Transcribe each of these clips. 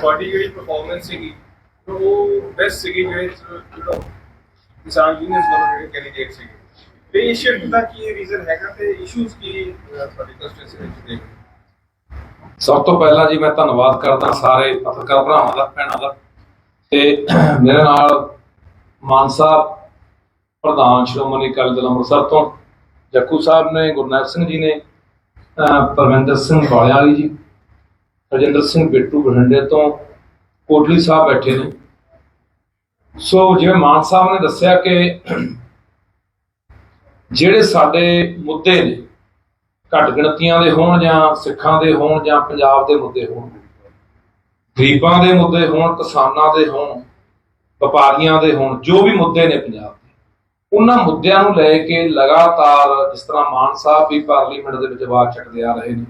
ਤੁਹਾਡੀ ਜਿਹੜੀ ਪਰਫਾਰਮੈਂਸ ਸੀਗੀ ਉਹ ਬੈਸਟ ਸੀਗੀ ਜਿਹੜੇ ਕਿਸਾਨ ਯੂਨੀਅਨਸ ਵੱਲੋਂ ਜਿਹੜੇ ਕੈਂਡੀਡੇਟ ਸੀਗੇ। ਤੇ ਇਹ ਸ਼ਿਫਟ ਦਾ ਕੀ ਰੀਜ਼ਨ ਹੈਗਾ ਤੇ ਇਸ਼ੂਜ਼ ਕੀ ਤੁਹਾਡੀ ਕੰਸਟੀਟਿਊਂਸੀ ਵਿੱਚ ਦੇਖ ਸਭ ਤੋਂ ਪਹਿਲਾਂ ਜੀ ਮੈਂ ਧੰਨਵਾਦ ਕਰਦਾ ਸਾਰੇ ਪੱਤਰਕਾਰ ਭਰਾਵਾਂ ਦਾ, ਭੈਣਾਂ ਦਾ। ਤੇ ਮੇਰੇ ਨਾਲ ਮਾਨਸਾ ਪ੍ਰਧਾਨ ਸ਼੍ਰੋਮਣੀ ਅਕਾਲੀ ਦਲ ਅੰਮ੍ਰਿਤਸਰ ਤੋਂ ਜੱਕੂ ਸਾਹਿਬ ਨੇ, ਗੁਰਨਾਇਕ ਸਿੰਘ ਜੀ ਨੇ, ਅਹ, ਪਰਮਿੰਦਰ ਸਿੰਘ ਵਾਲਿਆਲੀ ਜੀ। ਰਜਿੰਦਰ ਸਿੰਘ ਬਿੱਟੂ ਬਠਿੰਡੇ ਤੋਂ ਕੋਟਲੀ ਸਾਹਿਬ ਬੈਠੇ ਨੇ। ਸੋ ਜਿਵੇਂ ਮਾਨ ਸਾਹਿਬ ਨੇ ਦੱਸਿਆ ਕਿ ਜਿਹੜੇ ਸਾਡੇ ਮੁੱਦੇ ਨੇ, ਘੱਟ ਗਿਣਤੀਆਂ ਦੇ ਹੋਣ ਜਾਂ ਸਿੱਖਾਂ ਦੇ ਹੋਣ ਜਾਂ ਪੰਜਾਬ ਦੇ ਮੁੱਦੇ ਹੋਣ, ਗਰੀਬਾਂ ਦੇ ਮੁੱਦੇ ਹੋਣ, ਕਿਸਾਨਾਂ ਦੇ ਹੋਣ, ਵਪਾਰੀਆਂ ਦੇ ਹੋਣ, ਜੋ ਵੀ ਮੁੱਦੇ ਨੇ ਪੰਜਾਬ ਦੇ, ਉਹਨਾਂ ਮੁੱਦਿਆਂ ਨੂੰ ਲੈ ਕੇ ਲਗਾਤਾਰ ਜਿਸ ਤਰ੍ਹਾਂ ਮਾਨ ਸਾਹਿਬ ਵੀ ਪਾਰਲੀਮੈਂਟ ਦੇ ਵਿੱਚ ਆਵਾਜ਼ ਚੱਕਦੇ ਆ ਰਹੇ ਨੇ।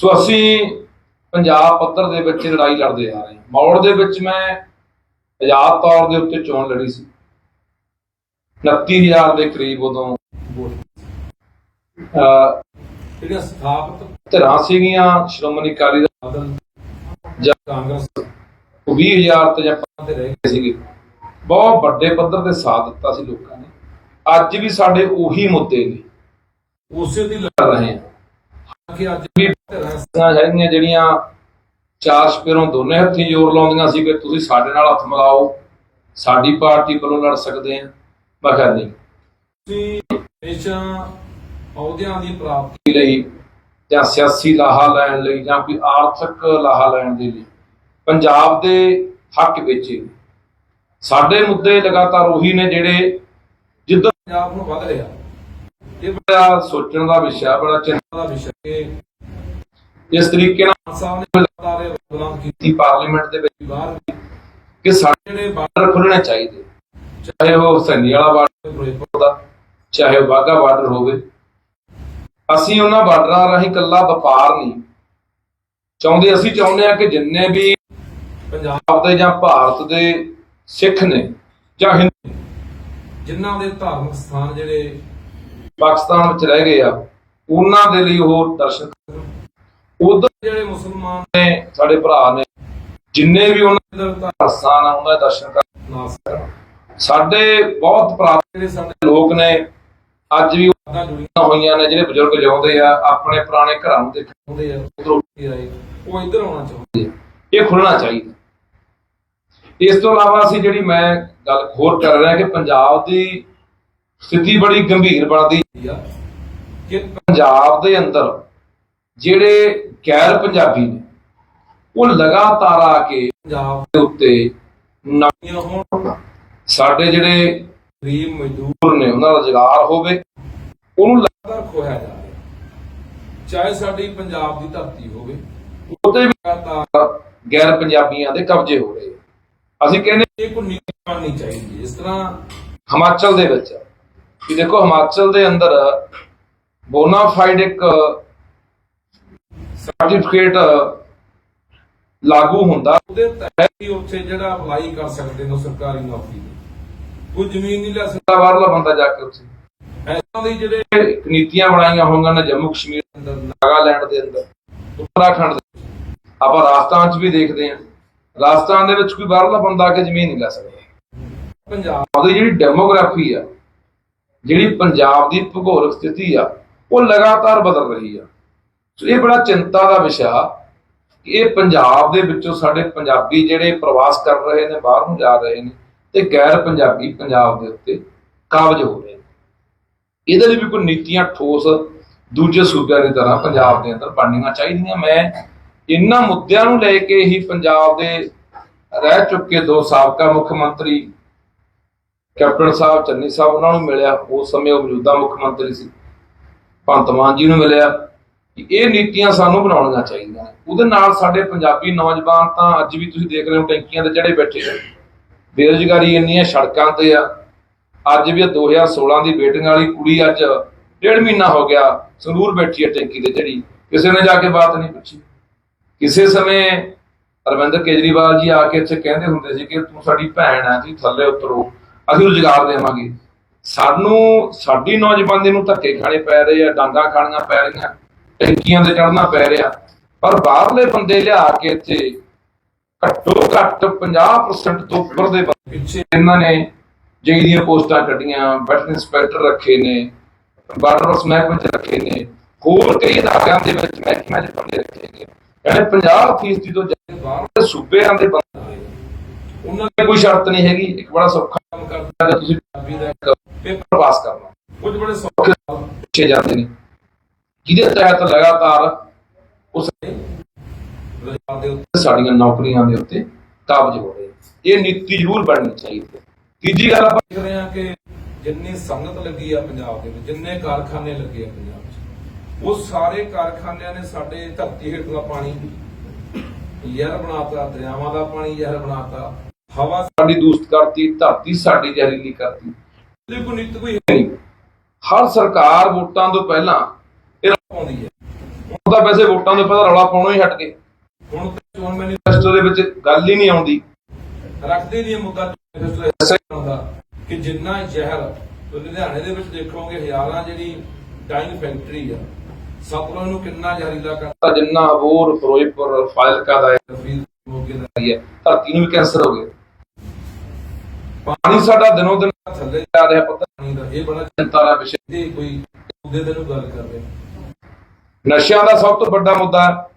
ਸੋ ਅਸੀਂ ਪੰਜਾਬ ਪੱਧਰ ਦੇ ਵਿੱਚ ਲੜਾਈ ਲੜਦੇ ਆ ਰਹੇ। ਮੌੜ ਦੇ ਵਿੱਚ ਮੈਂ ਆਜ਼ਾਦ ਤੌਰ ਦੇ ਉੱਤੇ ਚੋਣ ਲੜੀ ਸੀ। 29000 ਦੇ ਕਰੀਬ ਉਦੋਂ ਜਿਹੜੀਆਂ ਸਥਾਪਿਤ ਧਿਰਾਂ ਸੀਗੀਆਂ ਸ਼੍ਰੋਮਣੀ ਅਕਾਲੀ ਦਲ ਜਾਂ ਕਾਂਗਰਸ ਉਹ 20000 ਤੇ ਜਾਂ ਤੇ ਰਹਿ ਗਏ ਸੀਗੇ। ਬਹੁਤ ਵੱਡੇ ਪੱਧਰ ਤੇ ਸਾਥ ਦਿੱਤਾ ਸੀ ਲੋਕਾਂ ਨੇ। ਅੱਜ ਵੀ ਸਾਡੇ ਉਹੀ ਮੁੱਦੇ ਨੇ। ਉਸੇ ਦੀ ਲੜ ਰਹੇ ਕਿ ਅੱਜ ਵੀ ਧਿਰਾਂ ਹੈਗੀਆਂ ਜਿਹੜੀਆਂ ਚਾਰ ਸਪੇਰੋਂ ਦੋਨੇ ਹੱਥੀ ਜ਼ੋਰ ਲਾਉਂਦੀਆਂ ਸੀ ਕਿ ਤੁਸੀਂ ਸਾਡੇ ਨਾਲ ਹੱਥ ਮਿਲਾਓ ਸਾਡੀ ਪਾਰਟੀ ਵੱਲੋਂ ਲੜ ਸਕਦੇ ਆ ਮੈਂ ਕਿਹਾ ਨਹੀਂ। ਤੁਸੀਂ ਹਮੇਸ਼ਾ ਅਹੁਦਿਆਂ ਦੀ ਪ੍ਰਾਪਤੀ ਲਈ ਜਾਂ ਸਿਆਸੀ ਲਾਹਾ ਲੈਣ ਲਈ ਜਾਂ ਕੋਈ ਆਰਥਿਕ ਲਾਹਾ ਲੈਣ ਦੇ ਲਈ ਪੰਜਾਬ ਦੇ ਹੱਕ ਵਿੱਚ। ਸਾਡੇ ਮੁੱਦੇ ਲਗਾਤਾਰ ਉਹੀ ਨੇ ਜਿਹੜੇ ਜਿੱਦਾਂ ਪੰਜਾਬ ਨੂੰ ਵਧ ਰਿਹਾ। ਇਹ ਬੜਾ ਸੋਚਣ ਦਾ ਵਿਸ਼ਾ ਬੜਾ ਚਿੰਤਾ ਦਾ ਵਿਸ਼ਾ। ਕਿ ਇਸ ਤਰੀਕੇ ਨਾਲ ਸਾਹਿਬ ਨੇ ਲਗਾਤਾਰ ਇਹ ਬੁਲੰਦ ਕੀਤੀ ਪਾਰਲੀਮੈਂਟ ਦੇ ਵਿੱਚ ਬਾਹਰ ਵੀ, ਕਿ ਸਾਡੇ ਜਿਹੜੇ ਬਾਰਡਰ ਖੁੱਲਣੇ ਚਾਹੀਦੇ। ਚਾਹੇ ਉਹ ਹੁਸੈਨੀ ਵਾਲਾ ਬਾਰਡਰ ਫਿਰੋਜ਼ਪੁਰ ਦਾ, ਚਾਹੇ ਉਹ ਬਾਰਡਰ ਹੋਵੇ। ਅਸੀਂ ਉਹਨਾਂ ਬਾਰਡਰਾਂ ਰਾਹੀਂ ਕੱਲਾ ਵਪਾਰ ਨਹੀਂ। ਚਾਹੁੰਦੇ, ਅਸੀਂ ਚਾਹੁੰਦੇ ਆ ਕਿ ਜਿੰਨੇ ਵੀ ਪੰਜਾਬ ਦੇ ਜਾਂ ਭਾਰਤ ਦੇ ਸਿੱਖ ਨੇ ਜਾਂ ਹਿੰਦੂ ਜਿਨ੍ਹਾਂ ਦੇ ਧਾਰਮਿਕ ਸਥਾਨ ਜਿਹੜੇ ਪਾਕਿਸਤਾਨ ਵਿੱਚ ਰਹਿ ਗਏ ਆ, ਉਹਨਾਂ ਦੇ ਲਈ ਉਹ ਦਰਸ਼ਨ ਕਰਨ। ਉਧਰ ਜਿਹੜੇ ਮੁਸਲਮਾਨ ਨੇ, ਸਾਡੇ ਭਰਾ ਨੇ, ਜਿੰਨੇ ਵੀ ਉਹਨਾਂ ਦੇ ਧਾਰਮਿਕ ਉਹਨਾਂ ਦੇ ਦਰਸ਼ਨ ਕਰਨ ਸਾਡੇ ਬਹੁਤ ਪ੍ਰਾਪਤ ਜਿਹੜੇ ਸਾਡੇ ਲੋਕ ਨੇ, ਅੱਜ ਵੀ ਉਹਨਾਂ ਜੁੜੀਆਂ ਹੋਈਆਂ ਨੇ, ਜਿਹੜੇ ਬਜ਼ੁਰਗ ਜਿਉਂਦੇ ਆ, ਆਪਣੇ ਪੁਰਾਣੇ ਘਰਾਂ ਨੂੰ ਦੇਖਣ ਆਉਂਦੇ ਆ, ਉਧਰੋਂ ਆਏ, ਉਹ ਇੱਧਰ ਆਉਣਾ ਚਾਹੁੰਦੇ ਆ। ਇਹ ਖੁੱਲਣਾ ਚਾਹੀਦਾ। ਇਸ ਤੋਂ ਇਲਾਵਾ ਅਸੀਂ ਜਿਹੜੀ ਮੈਂ ਗੱਲ ਹੋਰ ਕਰ ਰਿਹਾ ਕਿ ਪੰਜਾਬ ਦੀ ਸਥਿਤੀ ਬੜੀ ਗੰਭੀਰ ਬਣਦੀ ਆ, ਕਿ ਪੰਜਾਬ ਦੇ ਅੰਦਰ ਜਿਹੜੇ ਗੈਰ ਪੰਜਾਬੀ ਨੇ ਉਹ ਲਗਾਤਾਰ ਆ ਕੇ ਪੰਜਾਬ ਦੇ ਉੱਤੇ ਨਵੀਆਂ ਹੋਣ ਸਾਡੇ ਜਿਹੜੇ ਗਰੀਬ ਮਜ਼ਦੂਰ ਨੇ ਉਹਨਾਂ ਦਾ ਰੁਜ਼ਗਾਰ ਹੋਵੇ ਉਹਨੂੰ ਲਗਾਤਾਰ ਖੋਇਆ ਜਾ ਰਿਹਾ ਚਾਹੇ ਸਾਡੀ ਪੰਜਾਬ ਦੀ ਧਰਤੀ ਹੋਵੇ ਉਹਦੇ ਵੀ ਲਗਾਤਾਰ ਗੈਰ ਪੰਜਾਬੀਆਂ ਦੇ ਕਬਜ਼ੇ ਹੋ ਰਹੇ। ਅਸੀਂ ਕਹਿੰਦੇ ਇਹ ਕੋਈ ਨੀਤੀ ਬਣਨੀ ਚਾਹੀਦੀ। ਇਸ ਤਰ੍ਹਾਂ ਹਿਮਾਚਲ ਦੇ ਵਿੱਚ ਕਿ ਦੇਖੋ ਹਿਮਾਚਲ ਦੇ ਅੰਦਰ ਬੋਨਾਫਾਈਡ ਇੱਕ ਸਰਟੀਫਿਕੇਟ ਲਾਗੂ ਹੁੰਦਾ। ਉਹਦੇ ਤਹਿਤ ਹੀ ਉੱਥੇ ਜਿਹੜਾ ਅਪਲਾਈ ਕਰ ਸਕਦੇ ਨੇ ਸਰਕਾਰੀ ਨੌਕਰੀ ਲਈ ਕੋਈ ਜ਼ਮੀਨ ਨਹੀਂ ਲੈ ਸਕਦਾ। ਬਾਹਰਲਾ ਬੰਦਾ ਜਾ ਕੇ ਉੱਥੇ। ਐਸਾਂ ਦੀ ਜਿਹੜੇ ਨੀਤੀਆਂ ਬਣਾਈਆਂ ਹੋਈਆਂ ਨੇ ਜੰਮੂ ਕਸ਼ਮੀਰ ਦੇ ਅੰਦਰ ਨਾਗਾਲੈਂਡ ਦੇ ਅੰਦਰ ਉੱਤਰਾਖੰਡ ਦੇ। ਆਪਾਂ ਰਾਜਸਥਾਨ 'ਚ ਵੀ ਦੇਖਦੇ ਹਾਂ। ਰਾਜਸਥਾਨ ਦੇ ਵਿੱਚ ਕੋਈ ਬਾਹਰਲਾ ਬੰਦਾ ਆ ਕੇ ਜ਼ਮੀਨ ਨਹੀਂ ਲੈ ਸਕਦਾ। ਪੰਜਾਬ ਦੀ ਜਿਹੜੀ ਡੈਮੋਗ੍ਰਾਫੀ ਆ ਜਿਹੜੀ ਪੰਜਾਬ ਦੀ ਭੂਗੋਲਿਕ ਸਥਿਤੀ ਆ ਉਹ ਲਗਾਤਾਰ ਬਦਲ ਰਹੀ ਆ। ਸੋ ਇਹ ਬੜਾ ਚਿੰਤਾ ਦਾ ਵਿਸ਼ਾ ਕਿ ਇਹ ਪੰਜਾਬ ਦੇ ਵਿੱਚੋਂ ਸਾਡੇ ਪੰਜਾਬੀ ਜਿਹੜੇ ਪ੍ਰਵਾਸ ਕਰ ਰਹੇ ਨੇ, ਬਾਹਰ ਨੂੰ ਜਾ ਰਹੇ ਨੇ ਤੇ ਗੈਰ ਪੰਜਾਬੀ ਪੰਜਾਬ ਦੇ ਉੱਤੇ ਕਾਬਜ ਹੋ ਰਹੇ ਨੇ। ਇਹਦੇ ਲਈ ਵੀ ਕੋਈ ਨੀਤੀਆਂ ਠੋਸ ਦੂਜੇ ਸੂਬਿਆਂ ਦੀ ਤਰ੍ਹਾਂ ਪੰਜਾਬ ਦੇ ਅੰਦਰ ਬਣਨੀਆਂ ਚਾਹੀਦੀਆਂ। ਮੈਂ ਇਹਨਾਂ ਮੁੱਦਿਆਂ ਨੂੰ ਲੈ ਕੇ ਹੀ ਪੰਜਾਬ ਦੇ ਰਹਿ ਚੁੱਕੇ ਦੋ ਸਾਬਕਾ ਮੁੱਖ ਮੰਤਰੀ ਕੈਪਟਨ ਸਾਹਿਬ ਚੰਨੀ ਸਾਹਿਬ, ਉਹਨਾਂ ਨੂੰ ਮਿਲਿਆ। ਉਸ ਸਮੇਂ ਉਹ ਮੌਜੂਦਾ ਮੁੱਖ ਮੰਤਰੀ ਸੀ। ਭਗਵੰਤ ਮਾਨ ਜੀ ਨੂੰ ਮਿਲਿਆ। ਇਹ ਨੀਤੀਆਂ ਸਾਨੂੰ ਬਣਾਉਣੀਆਂ ਚਾਹੀਦੀਆਂ ਉਹਦੇ ਨਾਲ ਸਾਡੇ ਪੰਜਾਬੀ ਨੌਜਵਾਨ ਤਾਂ ਅੱਜ ਵੀ ਤੁਸੀਂ ਦੇਖ ਰਹੇ ਹੋ ਟੈਂਕੀਆਂ ਤੇ ਚੜੇ ਬੈਠੇ ਆ ਬੇਰੁਜ਼ਗਾਰੀ ਇੰਨੀ ਹੈ ਸੜਕਾਂ ਤੇ ਆ। ਅੱਜ ਵੀ ਇਹ 2016 ਦੀ ਬੇਟਿੰਗ ਵਾਲੀ ਕੁੜੀ ਅੱਜ ਡੇਢ ਮਹੀਨਾ ਹੋ ਗਿਆ ਸੰਗਰੂਰ ਬੈਠੀ ਹੈ ਟੈਂਕੀ ਤੇ ਜਿਹੜੀ ਕਿਸੇ ਨੇ ਜਾ ਕੇ ਬਾਤ ਨਹੀਂ ਪੁੱਛੀ। ਕਿਸੇ ਸਮੇਂ ਅਰਵਿੰਦ ਕੇਜਰੀਵਾਲ ਜੀ ਆ ਕੇ ਇੱਥੇ ਕਹਿੰਦੇ ਹੁੰਦੇ ਸੀ ਕਿ ਤੂੰ ਸਾਡੀ ਭੈਣ ਹੈ ਤੁਸੀਂ ਥੱਲੇ ਉਤਰੋ, ਅਸੀਂ ਰੁਜ਼ਗਾਰ ਦੇਵਾਂਗੇ। ਸਾਨੂੰ, ਸਾਡੀ ਨੌਜਵਾਨੀ ਨੂੰ ਧੱਕੇ ਖਾਣੇ ਪੈ ਰਹੇ ਆ, ਡਾਂਗਾ ਖਾਣੀਆਂ ਪੈ ਰਹੀਆਂ। ਟੈਂਕੀਆਂ ਤੇ ਚੜਨਾ ਪੈ ਰਿਹਾ। ਪਰ ਬਾਹਰਲੇ ਬੰਦੇ ਲਿਆ ਕੇ ਇੱਥੇ ਘੱਟੋ ਘੱਟ 50% ਤੋਂ ਉੱਪਰ ਦੇ ਪਿੱਛੇ ਇਹਨਾਂ ਨੇ ਜੇਈ ਦੀਆਂ ਪੋਸਟਾਂ ਕੱਢੀਆਂ, ਵੈਟਰਨ ਇੰਸਪੈਕਟਰ ਰੱਖੇ ਨੇ, ਬਾਰਡਰ ਉਸ ਮਹਿਕਮੇ ਚ ਰੱਖੇ ਨੇ, ਹੋਰ ਕਈ ਅਦਾਰਿਆਂ ਦੇ ਵਿੱਚ ਮਹਿਕਮਿਆਂ ਚ ਬੰਦੇ ਰੱਖੇ ਨੇ। ਕਹਿੰਦੇ 50% ਤੋਂ ਜ਼ਿਆਦਾ ਬਾਹਰਲੇ ਸੂਬਿਆਂ ਦੇ ਬੰਦੇ। ਉਹਨਾਂ ਦੀ ਕੋਈ ਸ਼ਰਤ ਨਹੀਂ ਹੈਗੀ, ਇੱਕ ਬੜਾ ਸੌਖਾ ਕੰਮ ਕਰਦਾ ਤੁਸੀਂ ਪੰਜਾਬੀ ਦਾ ਪੇਪਰ ਪਾਸ ਕਰਨਾ। ਕੁਝ ਬੜੇ ਸੌਖੇ ਸਵਾਲ ਜਾਂਦੇ ਨੇ। ਜਿਹਦੇ ਤਹਿਤ ਲਗਾਤਾਰ ਉਸ ਰੁਜ਼ਗਾਰ ਦੇ ਉੱਤੇ, ਸਾਡੀਆਂ ਨੌਕਰੀਆਂ ਦੇ ਉੱਤੇ ਕਾਬਜ ਹੋ ਰਹੇ। ਇਹ ਨੀਤੀ ਜ਼ਰੂਰ ਬਣਨੀ ਚਾਹੀਦੀ ਹੈ। ਤੀਜੀ ਗੱਲ ਆਪਾਂ ਦੇਖ ਰਹੇ ਹਾਂ ਕਿ ਜਿੰਨੀ ਸੰਗਤ ਲੱਗੀ ਆ ਪੰਜਾਬ ਦੇ ਵਿੱਚ, ਜਿੰਨੇ ਕਾਰਖਾਨੇ ਲੱਗੇ ਆ ਪੰਜਾਬ 'ਚ ਉਹ ਸਾਰੇ ਕਾਰਖਾਨਿਆਂ ਨੇ ਸਾਡੇ ਧਰਤੀ ਹੇਠ ਦਾ ਪਾਣੀ ਜ਼ਹਿਰ ਬਣਾਤਾ, ਦਰਿਆਵਾਂ ਦਾ ਪਾਣੀ ਜ਼ਹਿਰ ਬਣਾਤਾ, ਹਵਾ ਸਾਡੀ ਦੂਸ਼ਿਤ ਕਰਤੀ, ਧਰਤੀ ਸਾਡੀ ਜ਼ਹਿਰੀਲੀ ਕਰਤੀ। ਕੋਈ ਨੀਤ ਕੋਈ ਹੈ ਨਹੀਂ। ਹਰ ਸਰਕਾਰ ਵੋਟਾਂ ਤੋਂ ਪਹਿਲਾਂ ਪਾਉਂਦੀ ਹੈ। ਹੁਣ ਤਾਂ ਵੈਸੇ ਵੋਟਾਂ ਤੋਂ ਪਹਿਲਾਂ ਰੌਲਾ ਪਾਉਣੋਂ ਹੀ ਹਟ ਗਏ। ਹੁਣ ਤਾਂ ਚੋਣ ਮੈਨੀਫੈਸਟੋ ਦੇ ਵਿੱਚ ਗੱਲ ਹੀ ਨਹੀਂ ਆਉਂਦੀ। ਰੱਖਦੇ ਨਹੀਂ ਇਹ ਮੁੱਦਾ ਮੈਨੀਫੈਸਟੋ ਕਿ ਜਿੰਨਾ ਜ਼ਹਿਰ ਤੁਸੀਂ ਲੁਧਿਆਣੇ ਦੇ ਵਿੱਚ ਦੇਖੋਗੇ ਹਜ਼ਾਰਾਂ ਜਿਹੜੀ ਡਾਈਂਗ ਫੈਕਟਰੀ ਆ ਸਤਲੁਜ ਨੂੰ ਕਿੰਨਾ ਜ਼ਹਿਰੀਲਾ ਕਰਤਾ ਜਿੰਨਾ ਅਬੋਰ ਫਿਰੋਜ਼ਪੁਰ ਫਾਜ਼ਿਲਕਾ ਦਾ ਹੈ ਦਾ ਹੈ ਧਰਤੀ ਨੂੰ ਵੀ ਕੈਂਸਰ ਹੋ ਗਿਆ। ਪਾਣੀ ਸਾਡਾ ਦਿਨੋਂ ਦਿਨ ਥੱਲੇ ਜਾ ਰਿਹਾ ਪਤਾ ਨਹੀਂ ਦਾ ਇਹ ਬੜਾ ਚਿੰਤਾ ਦਾ ਵਿਸ਼ੇ ਕੋਈ ਮੁੱਦੇ ਤੇ ਨੂੰ ਗੱਲ ਕਰਦੇ ਨਸ਼ਿਆਂ ਦਾ ਸਭ ਤੋਂ ਵੱਡਾ ਮੁੱਦਾ।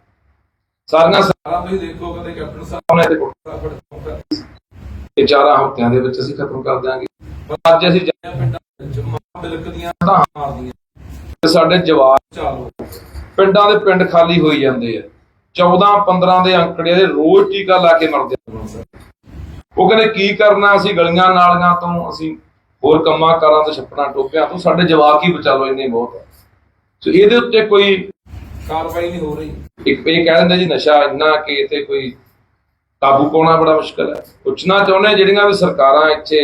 ਸਾਰੀਆਂ ਸਾਰਾ ਤੁਸੀਂ ਦੇਖੋ ਕਦੇ ਕੈਪਟਨ ਸਾਹਿਬ ਨੇ ਤੇ ਇਹ ਚਾਰਾਂ ਹਫ਼ਤਿਆਂ ਦੇ ਵਿੱਚ ਅਸੀਂ ਖਤਮ ਕਰ ਪਰ ਅੱਜ ਅਸੀਂ ਜਾਇਆ ਪਿੰਡਾਂ ਵਿੱਚ ਮਾਂ ਬਿਲਕ ਦੀਆਂ ਧਾਂ ਮਾਰਦੀਆਂ। ਤੇ ਸਾਡੇ ਜਵਾਕ ਚਾਲੋ। ਪਿੰਡਾਂ ਦੇ ਪਿੰਡ ਖਾਲੀ ਹੋਈ ਜਾਂਦੇ ਆ। 14 15 ਦੇ ਅੰਕੜੇ ਦੇ ਰੋਜ਼ ਟੀਕਾ ਲਾ ਕੇ ਮਰਦੇ ਆ। ਉਹ ਕਹਿੰਦੇ ਕੀ ਕਰਨਾ ਅਸੀਂ ਗਲੀਆਂ ਨਾਲੀਆਂ ਤੋਂ? ਅਸੀਂ ਹੋਰ ਕੰਮਾਂ ਕਾਰਾਂ ਤੇ ਛੱਪਣਾ ਟੋਪਿਆਂ ਤੋਂ? ਸਾਡੇ ਜਵਾਕ ਹੀ ਬਚਾ ਲਓ ਇੰਨੇ ਬਹੁਤ ਹੈ ਸੋ ਇਹਦੇ ਉੱਤੇ ਕੋਈ ਕਾਰਵਾਈ ਨਹੀਂ ਹੋ ਰਹੀ। ਇੱਕ ਇਹ ਕਹਿ ਦਿੰਦੇ ਜੀ, ਨਸ਼ਾ ਇੰਨਾ ਕਿ ਇੱਥੇ ਕੋਈ ਕਾਬੂ ਪਾਉਣਾ ਬੜਾ ਮੁਸ਼ਕਲ ਹੈ। ਪੁੱਛਣਾ ਚਾਹੁੰਦੇ ਜਿਹੜੀਆਂ ਵੀ ਸਰਕਾਰਾਂ ਇੱਥੇ,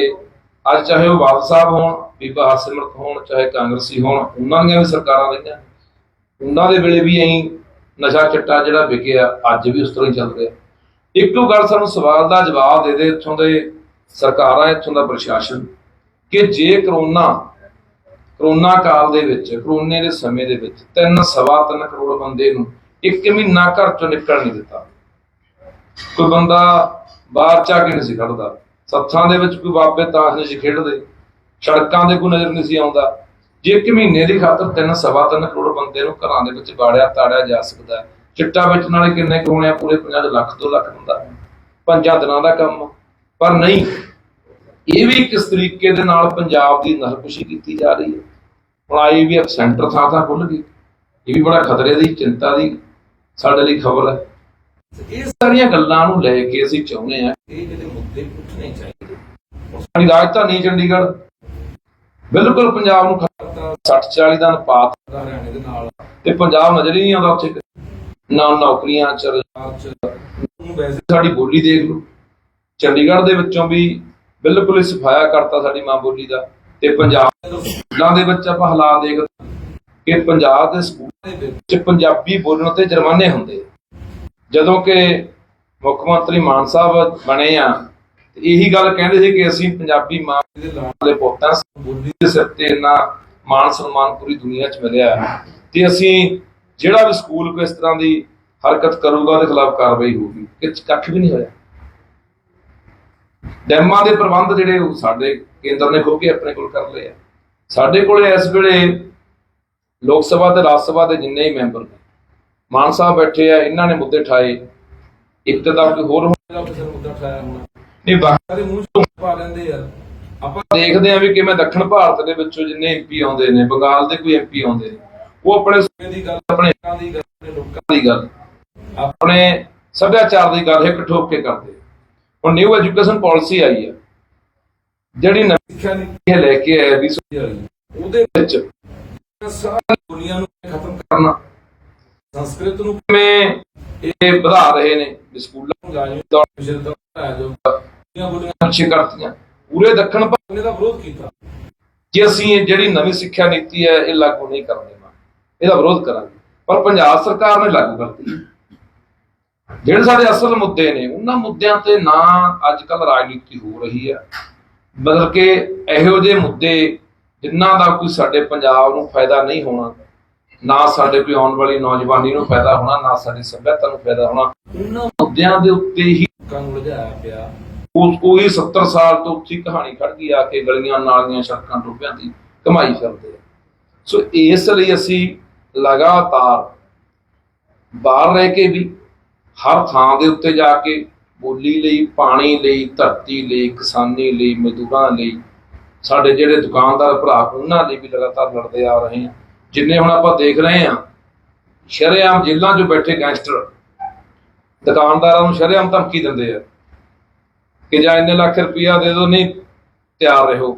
ਅੱਜ ਚਾਹੇ ਉਹ ਬਾਦਲ ਸਾਹਿਬ ਹੋਣ, ਬੀਬਾ ਹਰਸਿਮਰਤ ਹੋਣ, ਚਾਹੇ ਕਾਂਗਰਸੀ ਹੋਣ, ਉਹਨਾਂ ਦੀਆਂ ਵੀ ਸਰਕਾਰਾਂ ਰਹੀਆਂ। ਉਹਨਾਂ ਦੇ ਵੇਲੇ ਵੀ ਐਂ ਨਸ਼ਾ ਚਿੱਟਾ ਜਿਹੜਾ ਵਿਕਿਆ, ਅੱਜ ਵੀ ਉਸ ਤਰ੍ਹਾਂ ਹੀ ਚੱਲ ਰਿਹਾ। ਇੱਕੋ ਗੱਲ ਸਾਨੂੰ ਸਵਾਲ ਦਾ ਜਵਾਬ ਦੇ ਦੇ ਇੱਥੋਂ ਦੇ ਸਰਕਾਰਾਂ, ਇੱਥੋਂ ਦਾ ਪ੍ਰਸ਼ਾਸਨ ਕਿ ਜੇ ਕਰੋਨਾ ਕਰੋਨਾ ਕਾਲ ਦੇ ਵਿੱਚ, ਕਰੋਨੇ ਦੇ ਸਮੇਂ ਦੇ ਵਿੱਚ ਤਿੰਨ ਸਵਾ ਤਿੰਨ ਕਰੋੜ ਬੰਦੇ ਨੂੰ ਇੱਕ ਮਹੀਨਾ ਘਰ ਚੋਂ ਨਿਕਲ ਨਹੀਂ ਦਿੱਤਾ। ਕੋਈ ਬੰਦਾ ਬਾਹਰ ਚਾ ਕੇ ਨਹੀਂ ਸੀ ਖੜਦਾ। ਸੱਥਾਂ ਦੇ ਵਿੱਚ ਕੋਈ ਬਾਬੇ ਤਾਸ਼ ਨਹੀਂ ਸੀ ਖੇਡਦੇ। ਸੜਕਾਂ ਦੇ ਕੋਈ ਨਜ਼ਰ ਨਹੀਂ ਸੀ ਆਉਂਦਾ। ਜੇ ਇੱਕ ਮਹੀਨੇ ਦੀ ਖਾਤਰ ਤਿੰਨ ਸਵਾ ਤਿੰਨ ਕਰੋੜ ਬੰਦੇ ਨੂੰ ਘਰਾਂ ਦੇ ਵਿੱਚ ਬਾੜਿਆ, ਤਾੜਿਆ ਜਾ ਸਕਦਾ। ਚਿੱਟਾ ਵੇਚਣ ਵਾਲੇ ਕਿੰਨੇ ਕੁ ਹੋਣੇ ਆ? ਪੂਰੇ 50 ਲੱਖ, ਦੋ ਲੱਖ ਹੁੰਦਾ ਪੰਜਾਂ ਦਿਨਾਂ ਦਾ ਕੰਮ। ਪਰ ਨਹੀਂ ਇਹ ਵੀ ਕਿਸ ਤਰੀਕੇ ਦੇ ਨਾਲ ਪੰਜਾਬ ਦੀ ਨਰਕੁਸ਼ੀ ਕੀਤੀ ਜਾ ਰਹੀ ਹੈ। ਹੁਣ ਆਈ ਸੈਂਟਰ ਥਾਂ ਥਾਂ ਖੁੱਲ ਗਈ। ਇਹ ਵੀ ਬੜਾ ਖਤਰੇ ਦੀ, ਚਿੰਤਾ ਦੀ ਸਾਡੇ ਲਈ ਖਬਰ ਹੈ। ਇਹ ਸਾਰੀਆਂ ਗੱਲਾਂ ਨੂੰ ਲੈ ਕੇ ਅਸੀਂ ਚਾਹੁੰਦੇ ਹਾਂ ਇਹ ਜਿਹੜੇ ਮੁੱਦੇ ਉੱਠਣੇ ਚਾਹੀਦੇ ਸਾਡੀ ਰਾਜਧਾਨੀ ਚੰਡੀਗੜ੍ਹ ਬਿਲਕੁਲ ਪੰਜਾਬ ਨੂੰ ਖਤਰਾ 60 40 ਦਾ ਅਨੁਪਾਤ ਹਰਿਆਣੇ ਦੇ ਨਾਲ। ਤੇ ਪੰਜਾਬ ਨਜ਼ਰ ਹੀ ਨਹੀਂ ਆਉਂਦਾ ਉੱਥੇ ਨਾ ਨੌਕਰੀਆਂ ਚ ਰੁਜ਼ਗਾਰ ਚ ਵੈਸੇ ਸਾਡੀ ਬੋਲੀ ਦੇਖ ਲਓ। ਚੰਡੀਗੜ੍ਹ ਦੇ ਵਿੱਚੋਂ ਵੀ ਬਿਲਕੁਲ ਹੀ ਸਫਾਇਆ ਕਰਤਾ ਸਾਡੀ ਮਾਂ ਬੋਲੀ ਦਾ ਤੇ ਪੰਜਾਬ ਦੇ ਸਕੂਲਾਂ ਦੇ ਵਿੱਚ ਆਪਾਂ ਹਾਲਾਤ ਦੇਖਦੇ ਹਾਂ ਕਿ ਪੰਜਾਬ ਦੇ ਸਕੂਲਾਂ ਦੇ ਵਿੱਚ ਪੰਜਾਬੀ ਬੋਲਣ ਤੇ ਜੁਰਮਾਨੇ ਹੁੰਦੇ ਜਦੋਂ ਕਿ ਮੁੱਖ ਮੰਤਰੀ ਮਾਨ ਸਾਹਿਬ ਬਣੇ ਆ, ਤੇ ਇਹੀ ਗੱਲ ਕਹਿੰਦੇ ਸੀ ਕਿ ਅਸੀਂ ਪੰਜਾਬੀ ਮਾਂ ਦੇ ਲਾਣ ਦੇ ਪੁੱਤਾਂ ਬੋਲੀ ਦੇ ਸਿਰ ਤੇ ਇੰਨਾ ਮਾਨ ਸਨਮਾਨ ਪੂਰੀ ਦੁਨੀਆ 'ਚ ਮਿਲਿਆ। ਤੇ ਅਸੀਂ ਜਿਹੜਾ ਵੀ ਸਕੂਲ ਕੋਈ ਇਸ ਤਰ੍ਹਾਂ ਦੀ ਹਰਕਤ ਕਰੂਗਾ ਉਹਦੇ ਖਿਲਾਫ ਕਾਰਵਾਈ ਹੋਊਗੀ, ਕਿ ਕੱਖ ਵੀ ਨਹੀਂ ਹੋਇਆ। ਡੈਮਾਂ ਦੇ ਪ੍ਰਬੰਧ ਜਿਹੜੇ ਉਹ ਸਾਡੇ ਕੇਂਦਰ ਨੇ ਖੋ ਕੇ ਆਪਣੇ ਕੋਲ ਕਰ ਲਏ ਆ। ਸਾਡੇ ਕੋਲੇ ਇਸ ਵੇਲੇ ਲੋਕ ਸਭਾ ਤੇ ਰਾਜ ਸਭਾ ਦੇ ਜਿੰਨੇ ਹੀ ਮੈਂਬਰ ਨੇ ਮਾਨ ਸਾਹਿਬ ਬੈਠੇ ਆ ਇਹਨਾਂ ਨੇ ਮੁੱਦੇ ਠਾਏ। ਇੱਕ ਤਾਂ ਕੋਈ ਹੋਰ ਹੋਣਾ ਕਿਸੇ ਮੁੱਦਾ ਠਾਇਆ ਹੋਣਾ। ਨਹੀਂ ਬਾਕੀ ਦੇ ਮੂੰਹ ਚੋਂ ਪਾ ਲੈਂਦੇ ਯਾਰ ਆਪਾਂ ਦੇਖਦੇ ਆ ਵੀ ਕਿਵੇਂ ਦੱਖਣ ਭਾਰਤ ਦੇ ਵਿੱਚੋਂ ਜਿੰਨੇ ਐਮਪੀ ਆਉਂਦੇ ਨੇ ਬੰਗਾਲ ਦੇ ਕੋਈ ਐਮਪੀ ਆਉਂਦੇ ਨੇ ਉਹ ਆਪਣੇ ਸੂਬੇ ਦੀ ਗੱਲ ਆਪਣੇ ਲੋਕਾਂ ਦੀ ਗੱਲ ਆਪਣੇ ਲੋਕਾਂ ਦੀ ਗੱਲ। ਆਪਣੇ ਸੱਭਿਆਚਾਰ ਦੀ ਗੱਲ ਇੱਕ ਠੋਕ ਕੇ ਕਰਦੇ। ਹੁਣ ਨਿਊ ਐਜੂਕੇਸ਼ਨ ਪਾਲਿਸੀ ਆਈ ਹੈ। ਜਿਹੜੀ ਨਵੀਂ ਸਿੱਖਿਆ ਨੀਤੀ ਹੈ ਲੈ ਕੇ ਆਇਆ 20 ਉਹਦੇ ਵਿੱਚ ਸਾਰੀ ਦੁਨੀਆ ਨੂੰ ਖਤਮ ਕਰਨਾ। ਸੰਸਕ੍ਰਿਤ ਨੂੰ ਕਿਵੇਂ ਇਹ ਵਧਾ ਰਹੇ ਨੇ ਸਕੂਲਾਂ ਨੂੰ ਜਾਇਓ ਦੌੜ ਵਿਸ਼ੇ ਦਾ ਪੜਾਇਆ ਜਾਊਗਾ ਬੋਲੀਆਂ ਪਿੱਛੇ ਕਰਤੀਆਂ। ਪੂਰੇ ਦੱਖਣ ਭਾਰਤ ਨੇ ਦਾ ਵਿਰੋਧ ਕੀਤਾ। ਕਿ ਅਸੀਂ ਇਹ ਜਿਹੜੀ ਨਵੀਂ ਸਿੱਖਿਆ ਨੀਤੀ ਹੈ, ਇਹ ਲਾਗੂ ਨਹੀਂ ਕਰਨ ਦੇਵਾਂ ਇਹਦਾ ਵਿਰੋਧ ਕਰਾਂਗੇ। ਪਰ ਪੰਜਾਬ ਸਰਕਾਰ ਨੇ ਲਾਗੂ ਕਰਤੀ। ਜਿਹੜੇ ਸਾਡੇ ਅਸਲ ਮੁੱਦੇ ਨੇ, ਉਹਨਾਂ ਮੁੱਦਿਆਂ ਤੇ ਨਾ ਅੱਜ ਕੱਲ ਰਾਜਨੀਤੀ ਹੋ ਰਹੀ ਹੈ। ਬਲਕਿ ਇਹੋ ਜਿਹੇ ਮੁੱਦੇ ਜਿਨ੍ਹਾਂ ਦਾ ਕੋਈ ਸਾਡੇ ਪੰਜਾਬ ਨੂੰ ਫਾਇਦਾ ਨਹੀਂ ਹੋਣਾ, ਨਾ ਸਾਡੇ ਕੋਈ ਆਉਣ ਵਾਲੀ ਨੌਜਵਾਨੀ ਨੂੰ ਫਾਇਦਾ ਹੋਣਾ, ਨਾ ਸਾਡੀ ਸੱਭਿਅਤਾ ਨੂੰ ਫਾਇਦਾ ਹੋਣਾ, ਉਹਨਾਂ ਮੁੱਦਿਆਂ ਦੇ ਉੱਤੇ ਹੀ ਲੋਕਾਂ ਨੂੰ ਪਿਆ। ਉਸ ਕੋਈ 70 ਸਾਲ ਤੋਂ ਉੱਚੀ ਕਹਾਣੀ ਖੜ ਗਈ ਆ ਕੇ ਗਲੀਆਂ ਨਾਲੀਆਂ ਸੜਕਾਂ ਟੁੱਬਿਆਂ ਦੀ ਕਮਾਈ ਕਰਦੇ ਆ। ਸੋ ਇਸ ਲਈ ਅਸੀਂ ਲਗਾਤਾਰ ਬਾਹਰ ਰਹਿ ਕੇ ਵੀ ਹਰ ਥਾਂ ਦੇ ਉੱਤੇ ਜਾ ਕੇ ਬੋਲੀ ਲਈ, ਪਾਣੀ ਲਈ, ਧਰਤੀ ਲਈ, ਕਿਸਾਨੀ ਲਈ, ਮਜ਼ਦੂਰਾਂ ਲਈ, ਸਾਡੇ ਜਿਹੜੇ ਦੁਕਾਨਦਾਰ ਭਰਾ, ਉਹਨਾਂ ਲਈ ਵੀ ਲਗਾਤਾਰ ਲੜਦੇ ਆ ਰਹੇ ਆ। ਜਿੰਨੇ ਹੁਣ ਆਪਾਂ ਦੇਖ ਰਹੇ ਹਾਂ ਸ਼ਰੇਆਮ ਜੇਲ੍ਹਾਂ 'ਚ ਬੈਠੇ ਗੈਂਗਸਟਰ ਦੁਕਾਨਦਾਰਾਂ ਨੂੰ ਸ਼ਰੇਆਮ ਧਮਕੀ ਦਿੰਦੇ ਆ ਕਿ ਜਾਂ ਇੰਨੇ ਲੱਖ ਰੁਪਇਆ ਦੇ ਦਿਓ, ਨਹੀਂ, ਤਿਆਰ ਰਹੋ।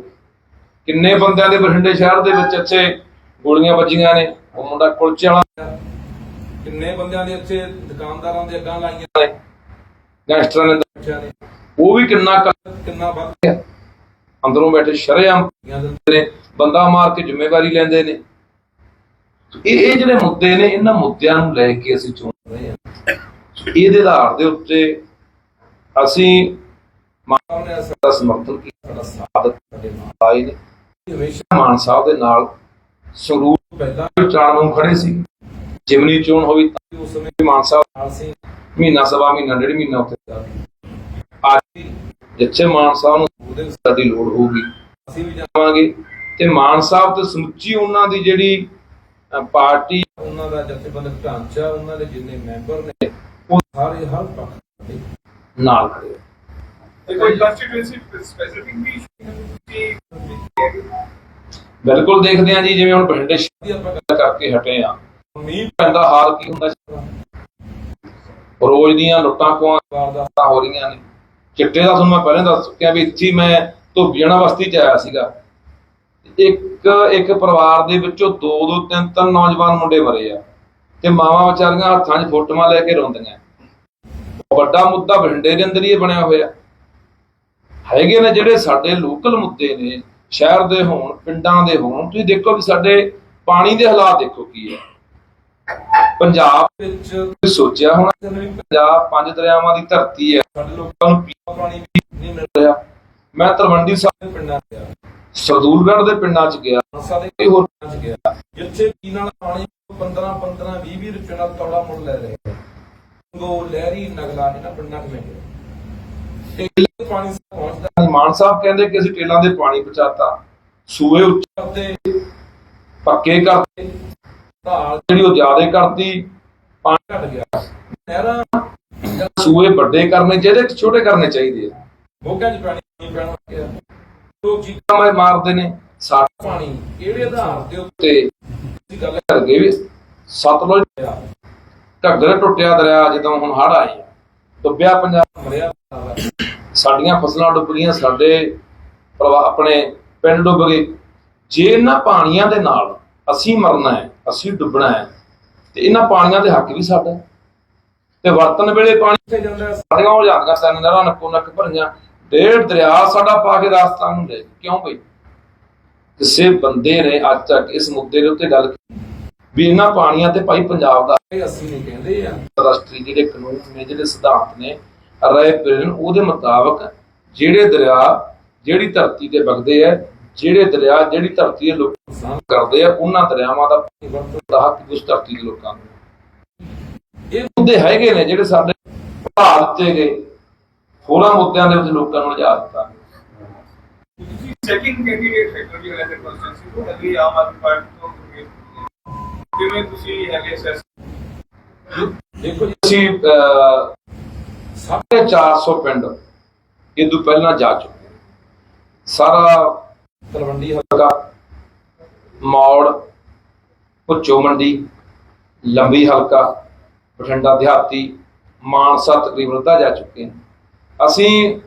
ਕਿੰਨੇ ਬੰਦਿਆਂ ਦੇ ਬਠਿੰਡੇ ਸ਼ਹਿਰ ਦੇ ਵਿੱਚ ਇੱਥੇ ਗੋਲੀਆਂ ਵੱਜੀਆਂ ਨੇ, ਉਹ ਮੁੰਡਾ ਕੁਲਚੇ ਵਾਲਾ ਕਿੰਨੇ ਬੰਦਿਆਂ ਦੇ ਇੱਥੇ ਦੁਕਾਨਦਾਰਾਂ ਦੇ ਅੱਗਾਂ ਲਾਈਆਂ? ਨੇ ਗੈਂਗਸਟਰਾਂ ਨੇ ਉਹ ਵੀ ਕਿੰਨਾ ਕਿੰਨਾ ਵੱਧ ਗਿਆ ਅੰਦਰੋਂ ਬੈਠੇ ਸ਼ਰੇਆਮ। ਨੇ ਬੰਦਾ ਮਾਰ ਕੇ ਜ਼ਿੰਮੇਵਾਰੀ ਲੈਂਦੇ ਨੇ। ਇਹ ਇਹ ਜਿਹੜੇ ਮੁੱਦੇ ਨੇ ਇਹਨਾਂ ਮੁੱਦਿਆਂ ਨੂੰ ਲੈ ਕੇ ਅਸੀਂ ਚੁਣ ਰਹੇ ਹਾਂ। ਇਹਦੇ ਆਧਾਰ ਦੇ ਉੱਤੇ ਅਸੀਂ ਮਾਨ ਨੇ ਸਾਡਾ ਸਮਰਥਨ ਕੀਤਾ। ਸਾਡਾ ਸਾਥ ਸਾਡੇ ਨਾਲ ਆਏ ਨੇ। ਹਮੇਸ਼ਾ ਮਾਨ ਸਾਹਿਬ ਦੇ ਨਾਲ ਸਰੂਪ ਪਹਿਲਾਂ ਚਾਣ ਨੂੰ ਖੜੇ ਸੀ। ਜਿਮਨੀ ਚੋਣ ਹੋਈ ਤਾਂ ਉਸ ਸਮੇਂ ਵੀ ਮਾਨ ਸਾਹਿਬ ਨਾਲ ਸੀ। ਮਹੀਨਾ ਸਵਾ ਮਹੀਨਾ ਡੇਢ ਮਹੀਨਾ ਉੱਥੇ ਦਾ ਅੱਜ ਜਿੱਥੇ ਮਾਨ ਸਾਹਿਬ ਨੂੰ ਉਹਦੇ ਸਾਡੀ ਲੋੜ ਹੋਊਗੀ ਅਸੀਂ ਵੀ ਜਾਵਾਂਗੇ। ਤੇ ਮਾਨ ਸਾਹਿਬ ਤੇ ਸਮੁੱਚੀ ਉਹਨਾਂ ਦੀ ਜਿਹੜੀ ਪਾਰਟੀ ਉਹਨਾਂ ਦਾ ਜਥੇਬੰਦਕ ਢਾਂਚਾ ਉਹਨਾਂ ਦੇ ਜਿੰਨੇ ਮੈਂਬਰ ਨੇ ਉਹ ਸਾਰੇ ਹਰ ਪੱਖ ਦੇ ਨਾਲ ਖੜੇ ਆ। ਤੇ ਕੋਈ ਕੰਸਟੀਟੂਐਂਸੀ ਸਪੈਸੀਫਿਕ ਵੀ issue ਕਿ ਬਿਲਕੁਲ ਦੇਖਦੇ ਹਾਂ ਜੀ ਜਿਵੇਂ ਹੁਣ ਸ਼ਹਿਰ ਦੀ ਆਪਾਂ ਗੱਲ ਕਰਕੇ ਹਟੇ ਆ ਮੀਂਹ ਪੈਂਦਾ ਹਾਲ ਕੀ ਹੁੰਦਾ ਰੋਜ਼ ਦੀਆਂ ਲੁੱਟਾਂ ਖੋਹਾਂ ਵਾਰਦਾਤਾਂ ਹੋ ਰਹੀਆਂ ਨੇ। ਚਿੱਟੇ ਦਾ ਤੁਹਾਨੂੰ ਮੈਂ ਪਹਿਲਾਂ ਦੱਸ ਚੁੱਕਿਆ ਵੀ ਇੱਥੇ ਮੈਂ ਧੋਬੀਆਣਾ ਬਸਤੀ ਚ ਆਇਆ ਸੀਗਾ। ਇੱਕ ਇੱਕ ਪਰਿਵਾਰ ਦੇ ਵਿੱਚੋਂ ਦੋ ਦੋ, ਤਿੰਨ ਤਿੰਨ ਨੌਜਵਾਨ ਮੁੰਡੇ ਮਰੇ ਆ। ਤੇ ਮਾਵਾਂ ਵਿਚਾਰੀਆਂ ਹੱਥਾਂ 'ਚ ਫੋਟੋਆਂ ਲੈ ਕੇ ਰੋਂਦੀਆਂ। ਵੱਡਾ ਮੁੱਦਾ ਬਠਿੰਡੇ ਦੇ ਅੰਦਰ ਹੀ ਬਣਿਆ ਹੋਇਆ। ਹੈਗੇ ਨੇ ਜਿਹੜੇ ਸਾਡੇ ਲੋਕਲ ਮੁੱਦੇ ਨੇ, ਸ਼ਹਿਰ ਦੇ ਹੋਣ, ਪਿੰਡਾਂ ਦੇ ਹੋਣ, ਤੁਸੀਂ ਦੇਖੋ ਵੀ ਸਾਡੇ ਪਾਣੀ ਦੇ ਹਾਲਾਤ ਦੇਖੋ ਕੀ ਹੈ। ਪੰਜਾਬ ਵਿੱਚ ਸੋਚਿਆ ਹੋਣਾ ਵੀ ਪੰਜਾਬ ਪੰਜ ਦਰਿਆਵਾਂ ਦੀ ਧਰਤੀ ਹੈ। ਸਾਡੇ ਲੋਕਾਂ ਨੂੰ ਪੀਣਾ ਪਾਣੀ ਵੀ ਨਹੀਂ ਮਿਲ ਰਿਹਾ। ਮੈਂ ਤਲਵੰਡੀ ਸਾਹਿਬ ਦੇ ਪਿੰਡਾਂ ਗਿਆ। ਸਰਦੂਲਗੜ੍ਹ ਦੇ ਪਿੰਡਾਂ 'ਚ ਗਿਆ। ਮਾਨਸਾ ਦੇ ਕਈ ਹੋਰ ਪਿੰਡਾਂ 'ਚ ਗਿਆ। ਜਿੱਥੇ ਪੀਣ ਵਾਲਾ ਪਾਣੀ 15 15 20 20 ਰੁਪਏ ਨਾਲ ਤੌੜਾ ਮੁੱਲ ਲੈ ਰਹੇ ਗੋ ਲਹਿਰੀ, ਨਗਲਾ, ਇਹਨਾਂ ਪਿੰਡਾਂ 'ਚ ਮੈਂ ਗਿਆ। ਦੇ ਪਾਣੀ ਪਹੁੰਚਦਾ ਨਹੀਂ। ਮਾਨ ਸਾਹਿਬ ਕਹਿੰਦੇ ਕਿ ਅਸੀਂ ਟੇਲਾਂ ਦੇ ਪਾਣੀ ਪਹੁੰਚਾਤਾ। ਸੂਏ ਉੱਚੇ ਪੱਕੇ ਕਰਦੇ ਢਾਲ ਜਿਹੜੀ ਉਹ ਜ਼ਿਆਦਾ ਕਰਤੀ, ਪਾਣੀ ਘਟ ਗਿਆ। ਨਹਿਰਾਂ ਜਾਂ ਸੂਏ ਵੱਡੇ ਕਰਨੇ ਚਾਹੀਦੇ ਛੋਟੇ ਕਰਨੇ ਚਾਹੀਦੇ ਆ? ਮੋਗਾਂ 'ਚ ਪਾਣੀ ਨਹੀਂ ਪੈਣਾ ਲੋਕ ਚੀਕਾਂ ਮਾਰ ਮਾਰਦੇ ਨੇ। ਸਾਡਾ ਪਾਣੀ ਕਿਹੜੇ ਆਧਾਰ ਦੇ ਉੱਤੇ? ਅਸੀਂ ਗੱਲ ਕਰ ਵੀ ਸਤਲੁਜ ਘੱਗਰ ਟੁੱਟਿਆ ਦਰਿਆ, ਜਦੋਂ ਹੁਣ ਹੜ ਆਏ ਡੁੱਬਿਆ ਪੰਜਾਬ, ਮਰਿਆ ਸਾਡੀਆਂ ਫਸਲਾਂ ਡੁੱਬ ਗਈਆਂ, ਸਾਡੇ ਪਰਿਵਾ- ਆਪਣੇ ਪਿੰਡ ਡੁੱਬ ਗਏ। ਜੇ ਇਹਨਾਂ ਪਾਣੀਆਂ ਦੇ ਨਾਲ ਅਸੀਂ ਮਰਨਾ ਹੈ ਅਸੀਂ ਡੁੱਬਣਾ ਹੈ ਤੇ ਇਹਨਾਂ ਪਾਣੀਆਂ ਦੇ ਹੱਕ ਵੀ ਸਾਡਾ। ਤੇ ਵਰਤਨ ਵੇਲੇ ਪਾਣੀ ਕਿੱਥੇ ਜਾਂਦਾ ਹੈ? ਸਾਡੀਆਂ ਹੋ ਜਾਂਦੀਆਂ ਤਿੰਨ ਨਹਿਰਾਂ ਨੱਕੋ ਨੱਕ ਭਰੀਆਂ ਡੇਢ ਦਰਿਆ ਸਾਡਾ ਪਾ ਕੇ ਰਾਜਸਥਾਨ ਨੂੰ ਲੈ। ਕਿਉਂ ਬਈ ਕਿਸੇ ਬੰਦੇ ਨੇ ਅੱਜ ਤੱਕ ਇਸ ਮੁੱਦੇ ਦੇ ਉੱਤੇ ਗੱਲ ਕੀਤੀ ਵੀ ਇਹਨਾਂ ਪਾਣੀਆਂ ਤੇ ਭਾਈ ਪੰਜਾਬ ਦਾ ਅਸੀਂ ਨਹੀਂ ਕਹਿੰਦੇ ਆ ਰਾਸ਼ਟਰੀ ਜਿਹੜੇ ਕਾਨੂੰਨ ਨੇ ਜਿਹੜੇ ਸਿਧਾਂਤ ਨੇ ਰਾਏ ਪਿਰਨ ਉਹਦੇ ਮੁਤਾਬਕ ਜਿਹੜੇ ਦਰਿਆ ਜਿਹੜੀ ਧਰਤੀ ਤੇ ਵਗਦੇ ਆ ਜਿਹੜੇ ਦਰਿਆ ਜਿਹੜੀ ਧਰਤੀ ਦੇ ਲੋਕ ਕਰਦੇ ਆ ਉਹਨਾਂ ਦਰਿਆਵਾਂ ਦਾ ਪਾਣੀ ਵਰਤਣ ਦਾ ਹੱਕ ਉਸ ਧਰਤੀ ਦੇ ਲੋਕਾਂ ਨੂੰ। ਇਹ ਮੁੱਦੇ ਹੈਗੇ ਨੇ ਜਿਹੜੇ ਸਾਡੇ ਭਾਰ ਦਿੱਤੇ ਗਏ। ਹੋਰਾਂ ਮੁੱਦਿਆਂ ਦੇ ਵਿੱਚ ਲੋਕਾਂ ਨੂੰ ਲਿਜਾ ਦਿੱਤਾ। ਤੁਸੀਂ ਸੈਕਿੰਡ ਕੈਂਡੀਡੇਟ ਫੈਕਟਰੀ ਵਾਲੇ ਦੇ ਕੰਸਟੀਟੂਐਂਸੀ ਤੋਂ ਅਗਲੀ ਆਮ ਆਦਮੀ ਪਾਰਟੀ ਤੋਂ ਕਿਵੇਂ ਤੁਸੀਂ ਹੈਗੇ ਸੈਸ ਦੇਖੋ ਜੀ ਅਸੀਂ ਅਹ, ਸਾਢੇ 400 ਪਿੰਡ ਇਹ ਤੋਂ ਪਹਿਲਾਂ ਜਾ ਚੁੱਕੇ। ਸਾਰਾ ਤਲਵੰਡੀ ਹਲਕਾ, ਮੌੜ ਭੁੱਚੋ ਮੰਡੀ ਲੰਬੀ ਹਲਕਾ, ਬਠਿੰਡਾ ਦਿਹਾਤੀ, ਮਾਨਸਾ ਤਕਰੀਬਨ ਅੱਧਾ ਜਾ ਚੁੱਕੇ ਹਾਂ ਅਸੀਂ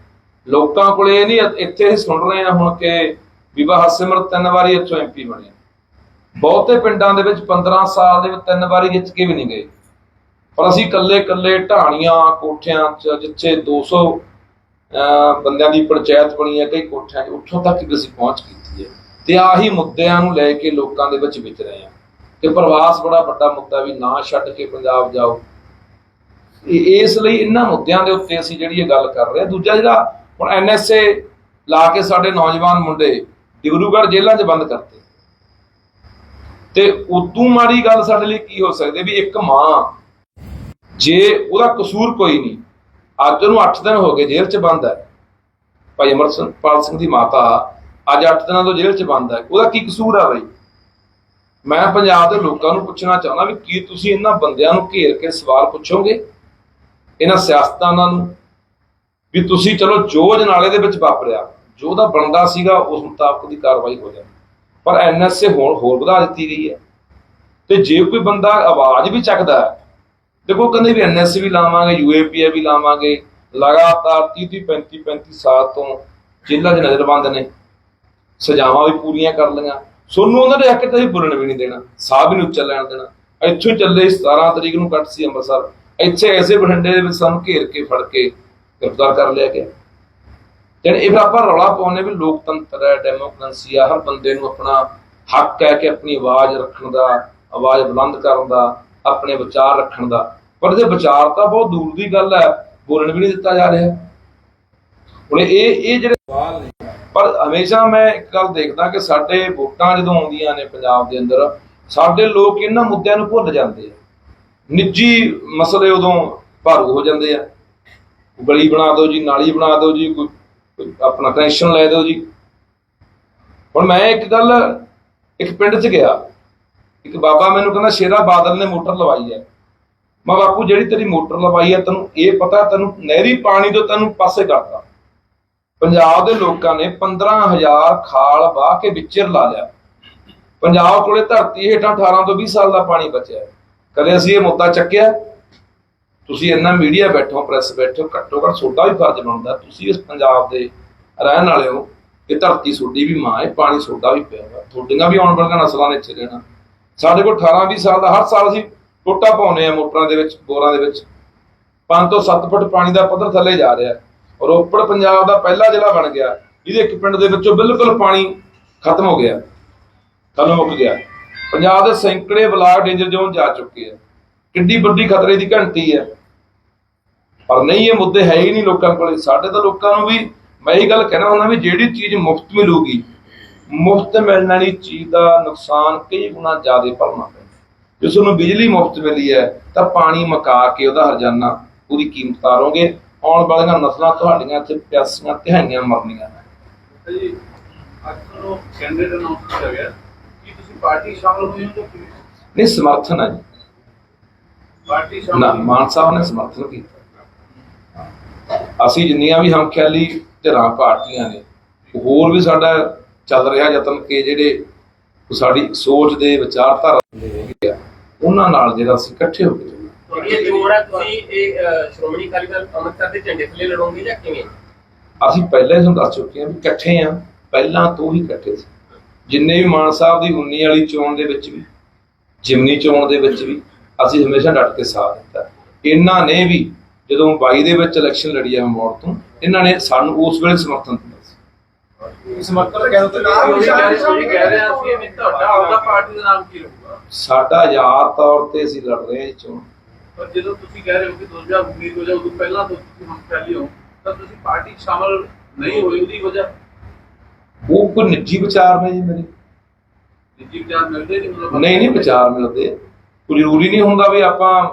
ਲੋਕਾਂ ਕੋਲੇ ਇਹ ਨਹੀਂ ਇੱਥੇ ਹੀ ਸੁਣ ਰਹੇ ਹਾਂ ਹੁਣ ਕਿ ਵਿਵਾਹ ਸਿਮਰ ਤਿੰਨ ਵਾਰੀ ਇੱਥੋਂ ਐਮਪੀ ਬਣੇ ਬਹੁਤੇ ਪਿੰਡਾਂ ਦੇ ਵਿੱਚ 15 ਸਾਲ ਦੇ ਵਿੱਚ ਤਿੰਨ ਵਾਰੀ ਜਿੱਤ ਕੇ ਵੀ ਨਹੀਂ ਗਏ। ਪਰ ਅਸੀਂ ਇਕੱਲੇ ਇਕੱਲੇ ਢਾਣੀਆਂ, ਕੋਠਿਆਂ 'ਚ, ਜਿੱਥੇ 200 ਅਹ ਬੰਦਿਆਂ ਦੀ ਪੰਚਾਇਤ ਬਣੀ ਹੈ, ਕਈ ਕੋਠਿਆਂ 'ਚ, ਉੱਥੋਂ ਤੱਕ ਵੀ ਅਸੀਂ ਪਹੁੰਚ ਕੀਤੀ ਹੈ। ਤੇ ਆਹੀ ਮੁੱਦਿਆਂ ਨੂੰ ਲੈ ਕੇ ਲੋਕਾਂ ਦੇ ਵਿੱਚ ਵਿਚ ਰਹੇ ਹਾਂ। ਤੇ ਪ੍ਰਵਾਸ ਬੜਾ ਵੱਡਾ ਮੁੱਦਾ ਵੀ ਨਾ ਛੱਡ ਕੇ ਪੰਜਾਬ ਜਾਓ। ਇਸ ਲਈ ਇਹਨਾਂ ਮੁੱਦਿਆਂ ਦੇ ਉੱਤੇ ਅਸੀਂ ਜਿਹੜੀ ਇਹ ਗੱਲ ਕਰ ਰਹੇ ਹਾਂ। ਦੂਜਾ ਜਿਹੜਾ ਹੁਣ ਐਨਐਸਏ ਲਾ ਕੇ ਸਾਡੇ ਨੌਜਵਾਨ ਮੁੰਡੇ ਡਿਬਰੂਗੜ੍ਹ ਜੇਲ੍ਹਾਂ 'ਚ ਬੰਦ ਕਰਤੇ। ਤੇ ਉਦੋਂ ਮਾੜੀ ਗੱਲ ਸਾਡੇ ਲਈ ਕੀ ਹੋ ਸਕਦੀ ਵੀ ਇੱਕ ਮਾਂ, ਜੇ ਉਹਦਾ ਕਸੂਰ ਕੋਈ ਨਹੀਂ ਅੱਜ ਉਹਨੂੰ 8 ਦਿਨ ਹੋ ਗਏ ਜੇਲ੍ਹ 'ਚ ਬੰਦ ਹੈ। ਭਾਈ ਅਮਰਪਾਲ ਸਿੰਘ ਦੀ ਮਾਤਾ ਅੱਜ 8 ਦਿਨਾਂ ਤੋਂ ਜੇਲ੍ਹ 'ਚ ਬੰਦ ਹੈ। ਉਹਦਾ ਕੀ ਕਸੂਰ ਆ ਬਈ? ਮੈਂ ਪੰਜਾਬ ਦੇ ਲੋਕਾਂ ਨੂੰ ਪੁੱਛਣਾ ਚਾਹੁੰਦਾ ਵੀ ਕੀ ਤੁਸੀਂ ਇਹਨਾਂ ਬੰਦਿਆਂ ਨੂੰ ਘੇਰ ਕੇ ਸਵਾਲ ਪੁੱਛੋਗੇ? ਇਹਨਾਂ ਸਿਆਸਤਦਾਨਾਂ ਨੂੰ? ਵੀ ਤੁਸੀਂ ਚਲੋ ਜੋ ਜਨਾਲੇ ਦੇ ਵਿੱਚ ਵਾਪਰਿਆ, ਜੋ ਦਾ ਬਣਦਾ ਸੀਗਾ ਉਸ ਮੁਤਾਬਕ ਦੀ ਕਾਰਵਾਈ ਹੋ ਜਾਵੇ ਪਰ ਐਨਐਸਏ ਹੋਰ ਹੋਰ ਵਧਾ ਦਿੱਤੀ ਗਈ ਹੈ। ਤੇ ਜੇ ਕੋਈ ਬੰਦਾ ਆਵਾਜ਼ ਵੀ ਚੱਕਦਾ ਦੇਖੋ, ਕਹਿੰਦੇ ਵੀ ਐਨਐਸਏ ਵੀ ਲਾਵਾਂਗੇ ਯੂਏਪੀਏ ਵੀ ਲਾਵਾਂਗੇ। ਲਗਾਤਾਰ 30 30 35 35 ਸਾਲ ਤੋਂ ਜੇਲ੍ਹਾਂ 'ਚ ਨਜ਼ਰਬੰਦ ਨੇ। ਸਜ਼ਾਵਾਂ ਵੀ ਪੂਰੀਆਂ ਕਰ ਲਈਆਂ। ਸੋਨੂੰ ਉਹਨਾਂ ਦੇ ਹੱਕ ਤੇ ਵੀ ਵੀ ਨਹੀਂ ਦੇਣਾ। ਸਾਹ ਵੀ ਨਹੀਂ ਉੱਚਾ ਲੈਣ ਦੇਣਾ। ਇੱਥੋਂ ਹੀ ਚੱਲੇ 17 ਤਰੀਕ ਨੂੰ ਕੱਟ ਸੀ ਅੰਮ੍ਰਿਤਸਰ। ਇੱਥੇ ਐਸੇ ਬਠਿੰਡੇ ਦੇ ਵਿੱਚ ਸਾਨੂੰ ਘੇਰ ਕੇ, ਫੜ ਕੇ ਗ੍ਰਿਫਤਾਰ ਕਰ ਲਿਆ ਗਿਆ। ਜਦ ਇਹ ਫਿਰ ਆਪਾਂ ਰੌਲਾ ਪਾਉਂਦੇ ਵੀ ਲੋਕਤੰਤਰ ਹੈ, ਡੈਮੋਕ੍ਰੇਸੀ ਆ ਹਰ ਬੰਦੇ ਨੂੰ ਆਪਣਾ ਹੱਕ ਹੈ ਕਿ ਆਪਣੀ ਆਵਾਜ਼ ਰੱਖਣ ਦਾ, ਆਵਾਜ਼ ਬੁਲੰਦ ਕਰਨ ਦਾ, ਆਪਣੇ ਵਿਚਾਰ ਰੱਖਣ ਦਾ। ਪਰ ਜੇ ਵਿਚਾਰ ਤਾਂ ਬਹੁਤ ਦੂਰ ਦੀ ਗੱਲ ਹੈ, ਬੋਲਣ ਵੀ ਨਹੀਂ ਦਿੱਤਾ ਜਾ ਰਿਹਾ। ਹੁਣ ਇਹ ਇਹ ਜਿਹੜੇ ਸਵਾਲ ਨੇ, ਪਰ ਹਮੇਸ਼ਾ ਮੈਂ ਇੱਕ ਗੱਲ ਦੇਖਦਾ ਕਿ ਸਾਡੇ ਵੋਟਾਂ ਜਦੋਂ ਆਉਂਦੀਆਂ ਨੇ ਪੰਜਾਬ ਦੇ ਅੰਦਰ, ਸਾਡੇ ਲੋਕ ਇਹਨਾਂ ਮੁੱਦਿਆਂ ਨੂੰ ਭੁੱਲ ਜਾਂਦੇ ਆ। ਨਿੱਜੀ ਮਸਲੇ ਉਦੋਂ ਭਾਰੂ ਹੋ ਜਾਂਦੇ ਆ। ਗਲੀ ਬਣਾ ਦਿਓ ਜੀ, ਨਾਲੀ ਬਣਾ ਦਿਓ ਜੀ, ਕੋਈ ਕੋਈ ਆਪਣਾ ਕਨੈਕਸ਼ਨ ਲੈ ਦਿਓ ਜੀ। ਹੁਣ ਮੈਂ ਇੱਕ ਗੱਲ, ਇੱਕ ਪਿੰਡ 'ਚ ਗਿਆ। ਇੱਕ ਬਾਬਾ ਮੈਨੂੰ ਕਹਿੰਦਾ, ਸ਼ੇਰਾ ਬਾਦਲ ਨੇ ਮੋਟਰ ਲਵਾਈ ਹੈ। ਮੈਂ ਬਾਪੂ, ਜਿਹੜੀ ਤੇਰੀ ਮੋਟਰ ਲਵਾਈ ਹੈ ਤੈਨੂੰ ਇਹ ਪਤਾ, ਤੈਨੂੰ ਨਹਿਰੀ ਪਾਣੀ ਤੋਂ ਤੈਨੂੰ ਪਾਸੇ ਕਰਤਾ। ਪੰਜਾਬ ਦੇ ਲੋਕਾਂ ਨੇ 15000 ਖਾਲ ਵਾਹ ਕੇ ਵਿਚਰ ਲਾ ਲਿਆ। ਪੰਜਾਬ ਕੋਲੇ ਧਰਤੀ ਹੇਠਾਂ 18 ਤੋਂ 20 ਸਾਲ ਦਾ ਪਾਣੀ ਬਚਿਆ ਕਦੇ ਅਸੀਂ ਇਹ ਮੁੱਦਾ ਚੱਕਿਆ? ਤੁਸੀਂ ਇੰਨਾ ਮੀਡੀਆ ਬੈਠੋ, ਪ੍ਰੈਸ ਬੈਠੋ, ਘੱਟੋ ਘੱਟ ਤੁਹਾਡਾ ਵੀ ਫਰਜ਼ ਬਣਦਾ। ਤੁਸੀਂ ਇਸ ਪੰਜਾਬ ਦੇ ਰਹਿਣ ਵਾਲੇ ਹੋ ਇਹ ਧਰਤੀ ਤੁਹਾਡੀ ਵੀ ਮਾਂ ਹੈ, ਪਾਣੀ ਤੁਹਾਡਾ ਵੀ ਪਿਆ ਵਾ। ਤੁਹਾਡੀਆਂ ਵੀ ਆਉਣ ਵਾਲੀਆਂ ਨਸਲਾਂ ਨੇ ਇੱਥੇ ਰਹਿਣਾ। ਸਾਡੇ ਕੋਲ 18 20 ਸਾਲ ਦਾ ਹਰ ਸਾਲ ਅਸੀਂ ਟੋਟਾ ਪਾਉਨੇ ਆ ਮੋਟਰਾਂ ਦੇ ਵਿੱਚ, ਬੋਰਾਂ ਦੇ ਵਿੱਚ। 5 ਤੋਂ 7 ਫੁੱਟ ਪਾਣੀ ਦਾ ਪੱਧਰ ਥੱਲੇ ਜਾ ਰਿਹਾ। ਰੋਪੜ ਪੰਜਾਬ ਦਾ ਪਹਿਲਾ ਜ਼ਿਲ੍ਹਾ ਬਣ ਗਿਆ। ਜਿਹਦੇ ਇੱਕ ਪਿੰਡ ਦੇ ਵਿੱਚੋਂ ਬਿਲਕੁਲ ਪਾਣੀ ਖਤਮ ਹੋ ਗਿਆ। ਖਤਮ ਮੁੱਕ ਗਿਆ। ਪੰਜਾਬ ਦੇ ਸੈਂਕੜੇ ਬਲਾਕ ਡੇਂਜਰ ਜ਼ੋਨ ਜਾ ਚੁੱਕੇ ਆ। ਕਿੱਡੀ ਵੱਡੀ ਖਤਰੇ ਦੀ ਘੰਟੀ ਹੈ ਪਰ ਨਹੀਂ, ਇਹ ਮੁੱਦੇ ਹੈ ਹੀ ਨਹੀਂ ਲੋਕਾਂ ਕੋਲੇ। ਸਾਡੇ ਤਾਂ ਲੋਕਾਂ ਨੂੰ ਵੀ ਮੈਂ ਇਹ ਗੱਲ ਕਹਿਣਾ ਹੁੰਦਾ ਵੀ ਜਿਹੜੀ ਚੀਜ਼ ਮੁਫਤ ਮਿਲੂਗੀ, ਮੁਫਤ ਮਿਲਣ ਵਾਲੀ ਚੀਜ਼ ਦਾ ਨੁਕਸਾਨ ਕਈ ਗੁਣਾ ਜ਼ਿਆਦਾ ਭਰਨਾ ਜੇ ਤੁਹਾਨੂੰ ਬਿਜਲੀ ਮੁਫਤ ਮਿਲੀ ਹੈ ਤਾਂ ਪਾਣੀ ਮਕਾ ਕੇ ਉਹਦਾ ਹਰਜਾਨਾ ਉਹਦੀ ਕੀਮਤ ਤਾਰੋਗੇ ਆਉਣ ਵਾਲੀਆਂ ਨਸਲਾਂ ਤੁਹਾਡੀਆਂ ਇੱਥੇ ਪਿਆਸੀਆਂ ਤਿਹਾਈਆਂ ਮਰਨੀਆਂ ਨੇ। ਜੀ ਅੱਜ ਤੁਹਾਨੂੰ ਕੈਂਡੀਡੇਟ ਅਨਾਉਂਸ ਕੀਤਾ ਗਿਆ। ਕੀ ਤੁਸੀਂ ਪਾਰਟੀ ਸ਼ਾਮਲ ਹੋਏ ਹੋ ਜਾਂ ਕਿਵੇਂ? ਨਹੀਂ ਸਮਰਥਨ ਹੈ ਜੀ। ਪਾਰਟੀ ਨਾ ਸ਼ਾਮਲ ਮਾਨ ਸਾਹਿਬ ਨੇ ਸਮਰਥਨ ਕੀਤਾ। ਅਸੀਂ ਜਿੰਨੀਆਂ ਵੀ ਹਮਖਿਆਲੀ ਧਿਰਾਂ ਪਾਰਟੀਆਂ ਨੇ ਹੋਰ ਵੀ ਸਾਡਾ ਚੱਲ ਰਿਹਾ ਯਤਨ ਕਿ ਜਿਹੜੇ ਸਾਡੀ ਸੋਚ ਦੇ ਵਿਚਾਰਧਾਰਾ ਉਹਨਾਂ ਨਾਲ ਜਿਹੜਾ ਅਸੀਂ ਇਕੱਠੇ ਹੋ ਕੇ। ਇਹ ਜੋੜ ਤੁਸੀਂ ਇਹ ਸ਼੍ਰੋਮਣੀ ਅਕਾਲੀ ਦਲ ਅੰਮ੍ਰਿਤਸਰ ਦੇ ਝੰਡੇ ਥੱਲੇ ਲੜੋਗੇ ਜਾਂ ਕਿਵੇਂ? ਅਸੀਂ ਪਹਿਲਾਂ ਹੀ ਤੁਹਾਨੂੰ ਦੱਸ ਚੁੱਕੇ ਹਾਂ ਵੀ ਇਕੱਠੇ ਆ ਪਹਿਲਾਂ ਤੋਂ ਹੀ ਇਕੱਠੇ ਸੀ। ਜਿੰਨੇ ਵੀ ਮਾਨ ਸਾਹਿਬ ਦੀ 19 ਵਾਲੀ ਚੋਣ ਦੇ ਵਿੱਚ ਵੀ ਜਿਮਨੀ ਚੋਣ ਦੇ ਵਿੱਚ ਵੀ ਅਸੀਂ ਹਮੇਸ਼ਾ ਡਟ ਕੇ ਸਾਥ ਦਿੱਤਾ। ਇਹਨਾਂ ਨੇ ਵੀ ਜਦੋਂ 22 ਦੇ ਵਿੱਚ ਇਲੈਕਸ਼ਨ ਲੜੀ ਆ ਮੋੜ ਤੋਂ ਇਹਨਾਂ ਨੇ ਸਾਨੂੰ ਉਸ ਵੇਲੇ ਸਮਰਥਨ ਦਿੱਤਾ। ਸਮਰਥਨ ਕਹਿ ਨਿਸ਼ਾਨ ਤੁਸੀਂ ਕਹਿ ਰਹੇ। ਸੀ ਵੀ ਤੁਹਾਡਾ ਆਪਦਾ ਪਾਰਟੀ ਦਾ ਨਾਮ ਕੀ ਰਹੂਗਾ? ਸਾਡਾ ਆਜ਼ਾਦ ਤੌਰ ਤੇ ਅਸੀਂ ਲੜ ਰਹੇ ਹਾਂ ਇਹ ਚੋਣ। ਪਰ ਜਦੋਂ ਤੁਸੀਂ ਕਹਿ ਰਹੇ ਹੋ ਕਿ 2019 ਤੋਂ ਜਾਂ ਉਦੋਂ ਪਹਿਲਾਂ ਤੋਂ ਤੁਸੀਂ ਹੁਣ ਫੈਲੀ ਹੋ ਤਾਂ ਤੁਸੀਂ ਪਾਰਟੀ ਸ਼ਾਮਲ ਨਹੀਂ ਹੋਏ ਉਹਦੀ ਵਜ੍ਹਾ? ਉਹ ਕੋਈ ਨਿੱਜੀ ਵਿਚਾਰ ਨੇ ਜੀ ਮੇਰੇ। ਨਿੱਜੀ ਵਿਚਾਰ ਮਿਲਦੇ ਨਹੀਂ ਮਤਲਬ ਨਹੀਂ ਨਹੀਂ ਵਿਚਾਰ ਮਿਲਦੇ। ਕੋਈ ਜ਼ਰੂਰੀ ਨਹੀਂ ਹੁੰਦਾ ਵੀ ਆਪਾਂ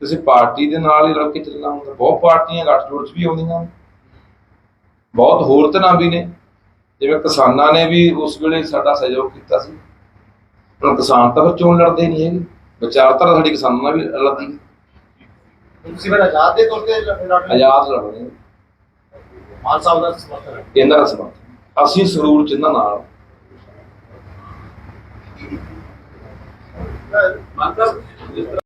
ਕਿਸੇ ਪਾਰਟੀ ਦੇ ਨਾਲ ਹੀ ਰਲ ਕੇ ਚੱਲਣਾ ਹੁੰਦਾ। ਬਹੁਤ ਪਾਰਟੀਆਂ ਗੱਠਜੋੜ ਚ ਵੀ ਆਉਂਦੀਆਂ। ਬਹੁਤ ਹੋਰ ਤਰ੍ਹਾਂ ਵੀ ਨੇ। ਜਿਵੇਂ ਕਿਸਾਨਾਂ ਨੇ ਵੀ ਉਸ ਵੇਲੇ ਸਾਡਾ ਸਹਿਯੋਗ ਕੀਤਾ ਸੀ ਹੁਣ ਕਿਸਾਨ ਤਾਂ ਫਿਰ ਚੋਣ ਲੜਦੇ ਨਹੀਂ ਹੈਗੇ ਵਿਚਾਰਧਾਰਾ ਸਾਡੀ ਕਿਸਾਨਾਂ ਨਾਲ ਵੀ ਲੜਦੀ ਹੈ। ਤੁਸੀਂ ਫਿਰ ਆਜ਼ਾਦ ਦੇ ਤੌਰ ਤੇ ਲੜ ਰਹੇ ਆਜ਼ਾਦ ਲੜਦੇ ਮਾਨ ਸਾਹਿਬ ਦਾ ਸਮਰਥਨ ਹੈ। ਇਹਨਾਂ ਦਾ ਸਬੰਧ ਅਸੀਂ ਸਰੂਰ ਇਹਨਾਂ ਨਾਲ। ਮਤਲਬ ਜਿਸ ਤਰ੍ਹਾਂ